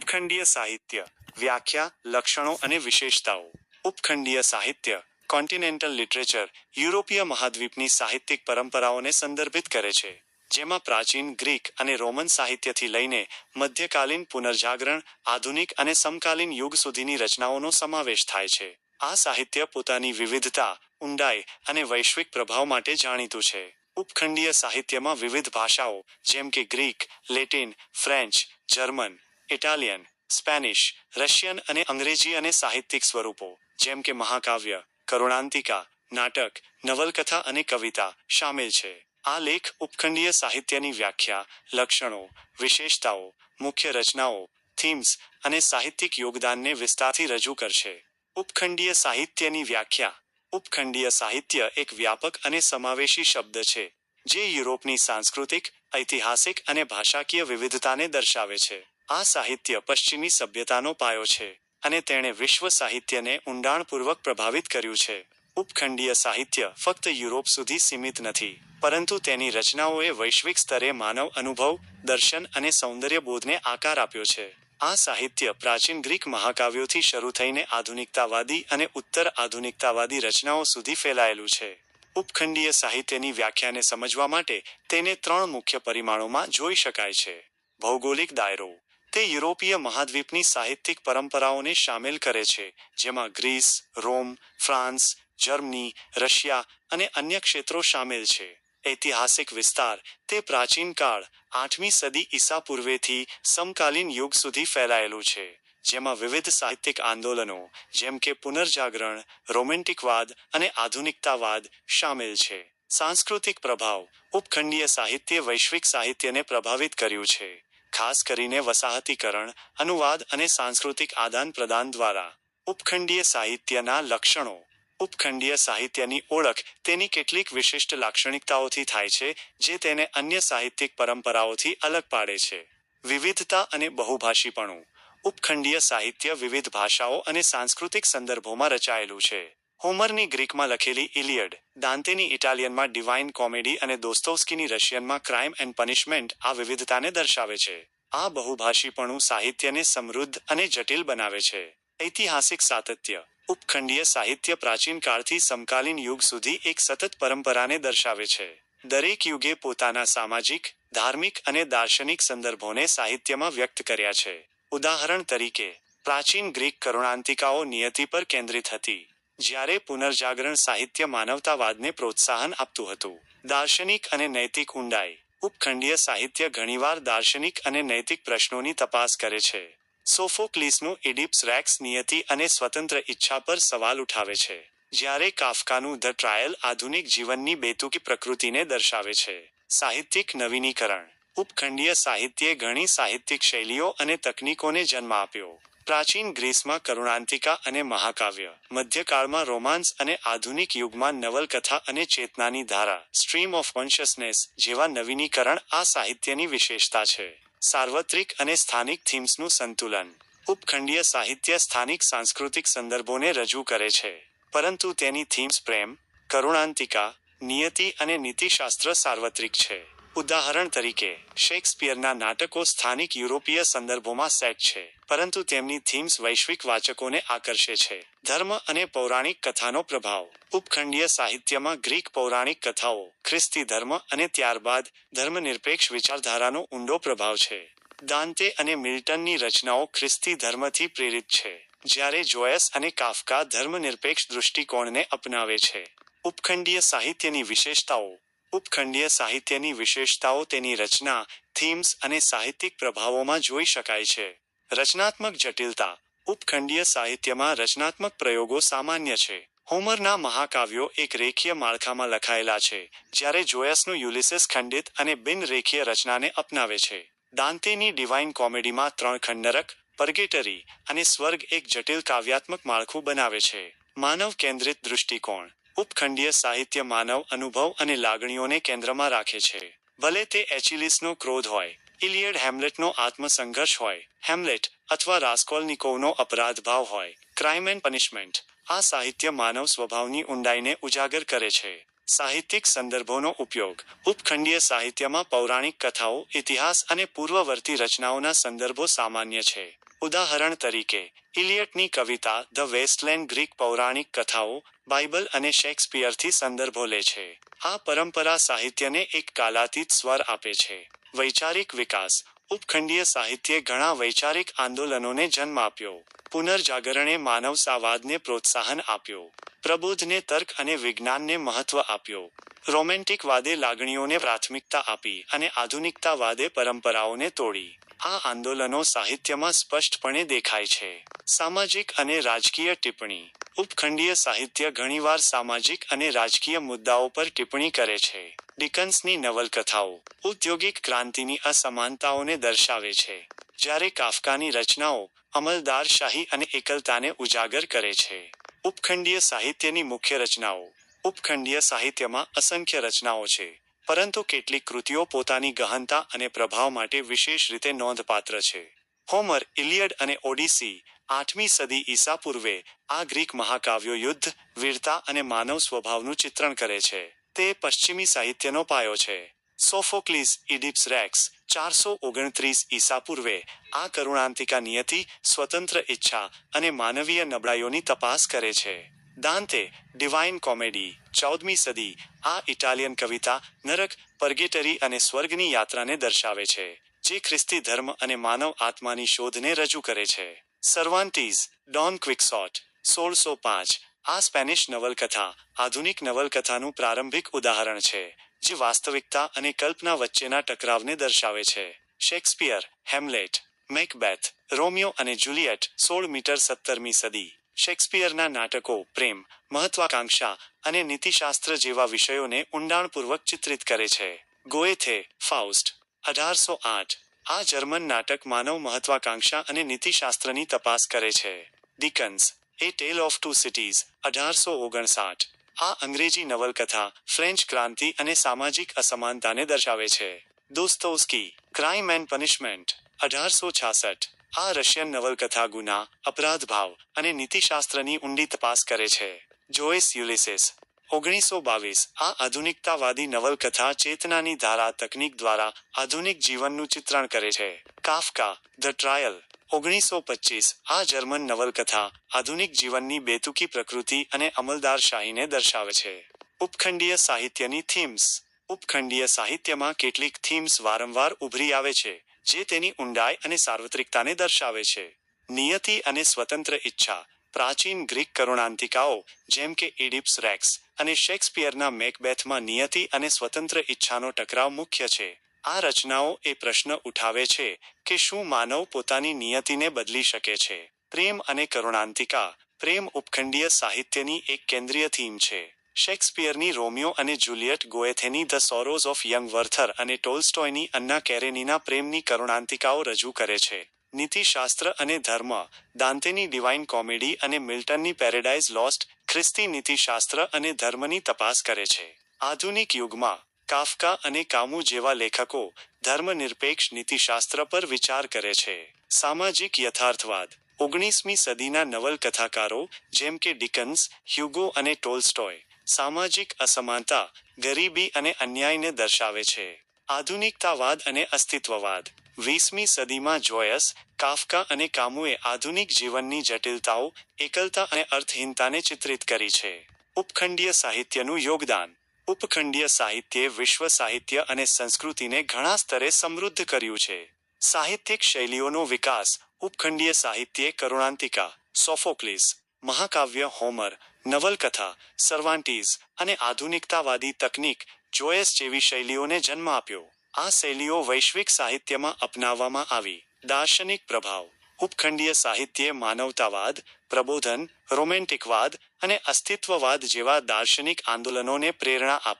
ઉપખંડીય સાહિત્ય, વ્યાખ્યા, લક્ષણો અને વિશેષતાઓ. ઉપખંડીય સાહિત્ય કોન્ટિનેન્ટલ લિટરેચર યુરોપીય મહાદ્વીપની સાહિત્યિક પરંપરાઓને સંદર્ભિત કરે છે, જેમાં પ્રાચીન ગ્રીક અને રોમન સાહિત્યથી લઈને મધ્યકાલીન પુનર્જાગરણ, આધુનિક અને સમકાલીન યુગ સુધીની રચનાઓનો સમાવેશ થાય છે. આ સાહિત્ય પોતાની વિવિધતા, ઊંડાઈ અને વૈશ્વિક પ્રભાવ માટે જાણીતું છે. ઉપખંડીય સાહિત્યમાં વિવિધ ભાષાઓ, જેમ કે Greek, Latin, French, German Italian, Spanish, Russian અને અંગ્રેજી અને સાહિત્યિક સ્વરૂપો, જેમ કે મહાકાવ્ય, કરુણાંતિકા, નાટક, નવલકથા અને કવિતા શામેલ છે. આ લેખ ઉપખંડીય સાહિત્યની વ્યાખ્યા, લક્ષણો, વિશેષતાઓ, મુખ્ય રચનાઓ થીમ્સ અને સાહિત્યિક યોગદાનને વિસ્તારથી રજૂ કરશે. ઉપખંડીય સાહિત્યની વ્યાખ્યા. ઉપખંડીય સાહિત્ય એક વ્યાપક અને સમાવેશી શબ્દ છે, જે યુરોપની સાંસ્કૃતિક, ઐતિહાસિક અને ભાષાકીય વિવિધતાને દર્શાવે છે. આ સાહિત્ય પશ્ચિમી સભ્યતાનો પાયો છે અને તેણે વિશ્વ સાહિત્યને ઊંડાણપૂર્વક પ્રભાવિત કર્યું છે. ઉપખંડીય સાહિત્ય ફક્ત યુરોપ સુધી સીમિત નથી, પરંતુ તેની રચનાઓએ વૈશ્વિક સ્તરે માનવ અનુભવ, દર્શન અને સૌંદર્ય બોધને આકાર આપ્યો છે. આ સાહિત્ય પ્રાચીન ગ્રીક મહાકાવ્યોથી શરૂ થઈને આધુનિકતાવાદી અને ઉત્તર આધુનિકતાવાદી રચનાઓ સુધી ફેલાયેલું છે. ઉપખંડીય સાહિત્યની વ્યાખ્યાને સમજવા માટે તેને ત્રણ મુખ્ય પરિમાણોમાં જોઈ શકાય છે. ભૌગોલિક દાયરો તે યુરોપીય મહાદ્વીપની સાહિત્યિક પરંપરાઓને શામેલ કરે છે, જેમાં Greece, Rome, France, Germany, Russia અને અન્ય ક્ષેત્રો શામેલ છે. ઐતિહાસિક વિસ્તાર, તે પ્રાચીન કાળ, આઠમી સદી ઈસા પૂર્વેથી સમકાલીન યુગ સુધી ફેલાયેલું છે, જેમાં વિવિધ સાહિત્યિક આંદોલનો, જેમ કે પુનર્જાગરણ રોમેન્ટિકવાદ અને આધુનિકતાવાદ શામેલ છે. સાંસ્કૃતિક પ્રભાવ, ઉપખંડીય સાહિત્ય વૈશ્વિક સાહિત્યને પ્રભાવિત કર્યું છે. ખાસ કરીને વસાહતીકરણ, અનુવાદ અને સાંસ્કૃતિક આદાન પ્રદાન દ્વારા. ઉપખંડીય સાહિત્યના લક્ષણો. ઉપખંડીય સાહિત્યની ઓળખ તેની કેટલીક વિશિષ્ટ લાક્ષણિકતાઓથી થાય છે, જે તેને અન્ય સાહિત્યિક પરંપરાઓથી અલગ પાડે છે. વિવિધતા અને બહુભાષીપણું. ઉપખંડીય સાહિત્ય વિવિધ ભાષાઓ અને સાંસ્કૃતિક સંદર્ભોમાં રચાયેલું છે. હોમરની ગ્રીકમાં લખેલી ઇલિયડ, દાંતેની ઇટાલિયનમાં ડિવાઇન કોમેડી અને દોસ્તોસ્કીની રશિયનમાં ક્રાઇમ એન્ડ પનિશમેન્ટ આ વિવિધતાને દર્શાવે છે. આ બહુભાષીપણું સાહિત્યને સમૃદ્ધ અને જટિલ બનાવે છે. ઐતિહાસિક સાતત્ય, ઉપખંડીય સાહિત્ય પ્રાચીન કાળથી સમકાલીન યુગ સુધી એક સતત પરંપરાને દર્શાવે છે. દરેક યુગે પોતાના સામાજિક, ધાર્મિક અને દાર્શનિક સંદર્ભોને સાહિત્યમાં વ્યક્ત કર્યા છે. ઉદાહરણ તરીકે, પ્રાચીન ગ્રીક કરુણાંતિકાઓ નિયતિ પર કેન્દ્રિત હતી. જ્યારે પુનર્જાગરણ સાહિત્ય માનવતાવાદને પ્રોત્સાહન આપતું હતું. દાર્શનિક અને નૈતિક ઊંડાઈ. ઉપખંડીય સાહિત્ય ઘણીવાર દાર્શનિક અને નૈતિક પ્રશ્નોની તપાસ કરે છે. સોફોક્લિસનું ઇડિપ્સ રેક્સ નિયતિ અને સ્વતંત્ર ઈચ્છા પર સવાલ ઉઠાવે છે. જ્યારે કાફકાનું ધ ટ્રાયલ આધુનિક જીવનની બેતુકી પ્રકૃતિને દર્શાવે છે. સાહિત્યિક નવીનીકરણ. ઉપખંડીય સાહિત્યે ઘણી સાહિત્યિક શૈલીઓ અને તકનીકોને જન્મ આપ્યો. પ્રાચીન ગ્રીસમાં કરુણાંતિકા અને મહાકાવ્ય, મધ્યકાળમાં રોમાન્સ અને આધુનિક યુગમાં નવલકથા અને ચેતનાની ધારા, સ્ટ્રીમ ઓફ કોન્શિયસનેસ જેવા નવીનીકરણ આ સાહિત્યની વિશેષતા છે. સાર્વત્રિક અને સ્થાનિક થીમ્સનું સંતુલન, ઉપખંડીય સાહિત્ય સ્થાનિક સાંસ્કૃતિક સંદર્ભોને રજૂ કરે છે. પરંતુ તેની થીમ્સ પ્રેમ, કરુણાંતિકા, નિયતિ અને નીતિશાસ્ત્ર સાર્વત્રિક છે. ઉદાહરણ તરીકે, શેક્સપિયરના નાટકો સ્થાનિક યુરોપીય સંદર્ભોમાં સેટ છે, પરંતુ તેમની થીમ્સ વૈશ્વિક વાચકોને આકર્ષે છે. ધર્મ અને પૌરાણિક કથાનો પ્રભાવ. ઉપખંડીય સાહિત્યમાં ગ્રીક પૌરાણિક કથાઓ, ખ્રિસ્તી ધર્મ અને ત્યારબાદ ધર્મનિરપેક્ષ વિચારધારાનો ઊંડો પ્રભાવ છે. દાંતે અને મિલ્ટનની રચનાઓ ખ્રિસ્તી ધર્મથી પ્રેરિત છે, જ્યારે જોયસ અને કાફકા ધર્મનિરપેક્ષ દૃષ્ટિકોણને અપનાવે છે. ઉપખંડીય સાહિત્યની વિશેષતાઓ ઉપખંડીય સાહિત્યની વિશેષતાઓ તેની રચના થીમ્સ અને સાહિત્યિક પ્રભાવોમાં જોઈ શકાય છે. રચનાત્મક જટિલતા. ઉપખંડીય સાહિત્યમાં રચનાત્મક પ્રયોગો સામાન્ય છે. હોમરના મહાકાવ્યો એક રેખીય માળખામાં લખાયેલા છે, જ્યારે જોયસનું યુલિસિસ ખંડિત અને બિનરેખીય રચનાને અપનાવે છે. દાંતેની ડિવાઇન કોમેડીમાં ત્રણ ખંડરક, પરગેટરી અને સ્વર્ગ એક જટિલ કાવ્યાત્મક માળખું બનાવે છે. માનવ કેન્દ્રિત દૃષ્ટિકોણ. ઉપખંડીય સાહિત્ય, માનવ અનુભવ અને લાગણીઓને કેન્દ્રમાં રાખે છે. ભલે તે એચિલિસનો ક્રોધ હોય, ઇલિયડ હેમ્લેટનો આત્મસંઘર્ષ હોય, હેમ્લેટ અથવા રાસ્કોલનિકોવનો અપરાધ ભાવ હોય, ક્રાઇમ એન્ડ પનિશમેન્ટ, આ સાહિત્ય માનવ સ્વભાવની ઊંડાઈને ઉજાગર કરે છે. સાહિત્યિક સંદર્ભોનો ઉપયોગ ઉપખંડીય સાહિત્યમાં પૌરાણિક કથાઓ, ઇતિહાસ અને પૂર્વવર્તી રચનાઓના સંદર્ભો સામાન્ય છે. ઉદાહરણ તરીકે, ઇલિયટની કવિતા ધ વેસ્ટલેન્ડ ગ્રીક પૌરાણિક કથાઓ, બાઇબલ અને શેક્સપિયરથી સંદર્ભો લે છે. આ પરંપરા સાહિત્યને એક કાલાતીત સ્વર આપે છે. વૈચારિક વિકાસ, ઉપખંડીય સાહિત્યે ઘણા વૈચારિક આંદોલનોને જન્મ આપ્યો. પુનર્જાગરણે માનવતાવાદને પ્રોત્સાહન આપ્યો. પ્રબોધને તર્ક અને વિજ્ઞાનને મહત્વ આપ્યો. રોમેન્ટિક વાદે લાગણીઓને પ્રાથમિકતા આપી અને આધુનિકતાવાદે પરંપરાઓને તોડી. આ આંદોલનો સાહિત્યમાં સ્પષ્ટપણે દેખાય છે. સામાજિક અને રાજકીય ટિપ્પણી. ઉપખંડીય સાહિત્ય ઘણીવાર સામાજિક અને રાજકીય મુદ્દાઓ પર ટિપ્પણી કરે છે. ડિકન્સની નવલકથાઓ ઔદ્યોગિક ક્રાંતિની અસમાનતાઓને દર્શાવે છે. જ્યારે કાફકાની રચનાઓ અમલદારશાહી અને એકલતાને ઉજાગર કરે છે. ઉપખંડીય સાહિત્યની મુખ્ય રચનાઓ ઉપખંડીય સાહિત્યમાં અસંખ્ય રચનાઓ છે. પરંતુ કેટલીક કૃતિઓ પોતાની ગહનતા અને પ્રભાવ માટે વિશેષ રીતે નોંધપાત્ર છે. હોમર, ઇલિયડ અને ઓડિસી આઠમી સદી ઈસા પૂર્વે આ ગ્રીક મહાકાવ્યો યુદ્ધ, વીરતા અને માનવ સ્વભાવનું ચિત્રણ કરે છે. તે પશ્ચિમી સાહિત્યનો પાયો છે. સોફોક્લિસ, ઇડિપ્સ રેક્સ ચારસો ઓગણત્રીસ ઈસા પૂર્વે આ કરુણાંતિકા નિયતિ, સ્વતંત્ર ઈચ્છા અને માનવીય નબળાઈઓની તપાસ કરે છે. દાંતે ડિવાઇન કોમેડી ચૌદમી સદી, આ ઇટાલિયન કવિતા નરક, પરગેટરી અને સ્વર્ગની યાત્રાને દર્શાવે છે, જે ખ્રિસ્તી ધર્મ અને માનવ આત્માની શોધને રજૂ કરે છે. સર્વાન્ટીઝ ડોન ક્વિકસોટ સોળસો પાંચ, આ સ્પેનિશ નવલકથા આધુનિક નવલકથાનું પ્રારંભિક ઉદાહરણ છે, જે વાસ્તવિકતા અને કલ્પના વચ્ચેના ટકરાવને દર્શાવે છે. શેક્સપિયર હેમલેટ મેકબેથ રોમિયો અને જુલિયટ સોળ મીટર સત્તરમી સદી શેક્સપિયરના નાટકો, પ્રેમ, મહત્વાકાંક્ષા અને નીતિશાસ્ત્ર જેવા વિષયોને ઊંડાણપૂર્વક ચિત્રિત કરે છે. ગોએથે, ફાઉસ્ટ, અઢારસો આઠ, આ જર્મન નાટક માનવ મહત્વાકાંક્ષા અને નીતિશાસ્ત્રની તપાસ કરે છે. Dickens A Tale of Two Cities અઢારસો ઓગણસાઠ, આ અંગ્રેજી નવલકથા ફ્રેન્ચ ક્રાંતિ અને સામાજિક અસમાનતાને દર્શાવે છે. દોસ્તોસ્કી ક્રાઇમ એન્ડ પનિશમેન્ટ અઢારસો છાસઠ આ રશિયન નવલકથા ગુના, અપરાધ ભાવ અને નીતિશાસ્ત્રની ઊંડી તપાસ કરે છે. જોએસ યુલિસિસ, ઓગણીસો બાવીસ, આ આધુનિકતાવાદી નવલકથા ચેતનાની ધારા તકનીક દ્વારા આધુનિક જીવનનું ચિત્રણ કરે છે. કાફકા, ધ ટ્રાયલ, ઓગણીસો પચીસ, આ જર્મન નવલકથા આધુનિક જીવનની બેતુકી પ્રકૃતિ અને અમલદારશાહીને દર્શાવે છે. ઉપખંડીય સાહિત્યની થીમ્સ. ઉપખંડીય સાહિત્યમાં કેટલીક થીમ્સ વારંવાર ઉભરી આવે છે. જે તેની ઊંડાઈ અને સાર્વત્રિકતાને દર્શાવે છે. નિયતિ અને સ્વતંત્ર ઈચ્છા, પ્રાચીન ગ્રીક કરુણાંતિકાઓ, જેમ કે ઇડિપ્સ રેક્સ અને શેક્સપિયરના મેકબેથમાં નિયતિ અને સ્વતંત્ર ઈચ્છાનો ટકરાવ મુખ્ય છે. આ રચનાઓ એ પ્રશ્ન ઉઠાવે છે કે શું માનવ પોતાની નિયતિને બદલી શકે છે. પ્રેમ અને કરુણાંતિકા, પ્રેમ ઉપખંડીય સાહિત્યની એક કેન્દ્રીય થીમ છે. શેક્સપિયરની રોમિયો અને Juliet ગોએથેની The Sorrows of Young Werther અને ટોલ્સ્ટોયની અન્ના કેરેનીના પ્રેમની કરુણાંતિકાઓ રજૂ કરે છે. નીતિશાસ્ત્ર અને ધર્મ, દાંતેની ડિવાઇન કોમેડી અને મિલ્ટનની પેરેડાઇઝ લોસ્ટ ખ્રિસ્તી નીતિશાસ્ત્ર અને ધર્મની તપાસ કરે છે. આધુનિક યુગમાં, કાફકા અને કામુ જેવા લેખકો ધર્મનિરપેક્ષ નીતિશાસ્ત્ર પર વિચાર કરે છે. સામાજિક યથાર્થવાદ, ઓગણીસમી સદીના નવલકથાકારો જેમ કે ડિકન્સ, હ્યુગો અને ટોલ્સ્ટોય સામાજિક અસમાનતા, ગરીબી અને અન્યાયને દર્શાવે છે. આધુનિકતાવાદ અને અસ્તિત્વવાદ. વીસમી સદીમાં જોયસ, કાફકા અને કામુએ આધુનિક જીવનની જટિલતાઓ, એકલતા અને અર્થહીનતાને ચિત્રિત કરી છે. ઉપખંડીય સાહિત્યનું યોગદાન. ઉપખંડીય સાહિત્યે વિશ્વ સાહિત્ય અને સંસ્કૃતિને ઘણા સ્તરે સમૃદ્ધ કર્યું છે. સાહિત્યિક શૈલીઓનો વિકાસ. ઉપખંડીય સાહિત્યે કરુણાંતિકા, સોફોક્લિસ મહાકાવ્ય હોમર, નવલકથા સર્વાન્ટીઝ અને આધુનિકતાવાદી તકનીક જોયસ જેવી શૈલીઓને જન્મ આપ્યો. આ શૈલીઓ વૈશ્વિક સાહિત્યમાં અપનાવવામાં આવી. દાર્શનિક પ્રભાવ, ઉપખંડીય સાહિત્યે માનવતાવાદ, પ્રબોધન, રોમેન્ટિકવાદ અને અસ્તિત્વવાદ જેવા દાર્શનિક આંદોલનોને પ્રેરણા આપી.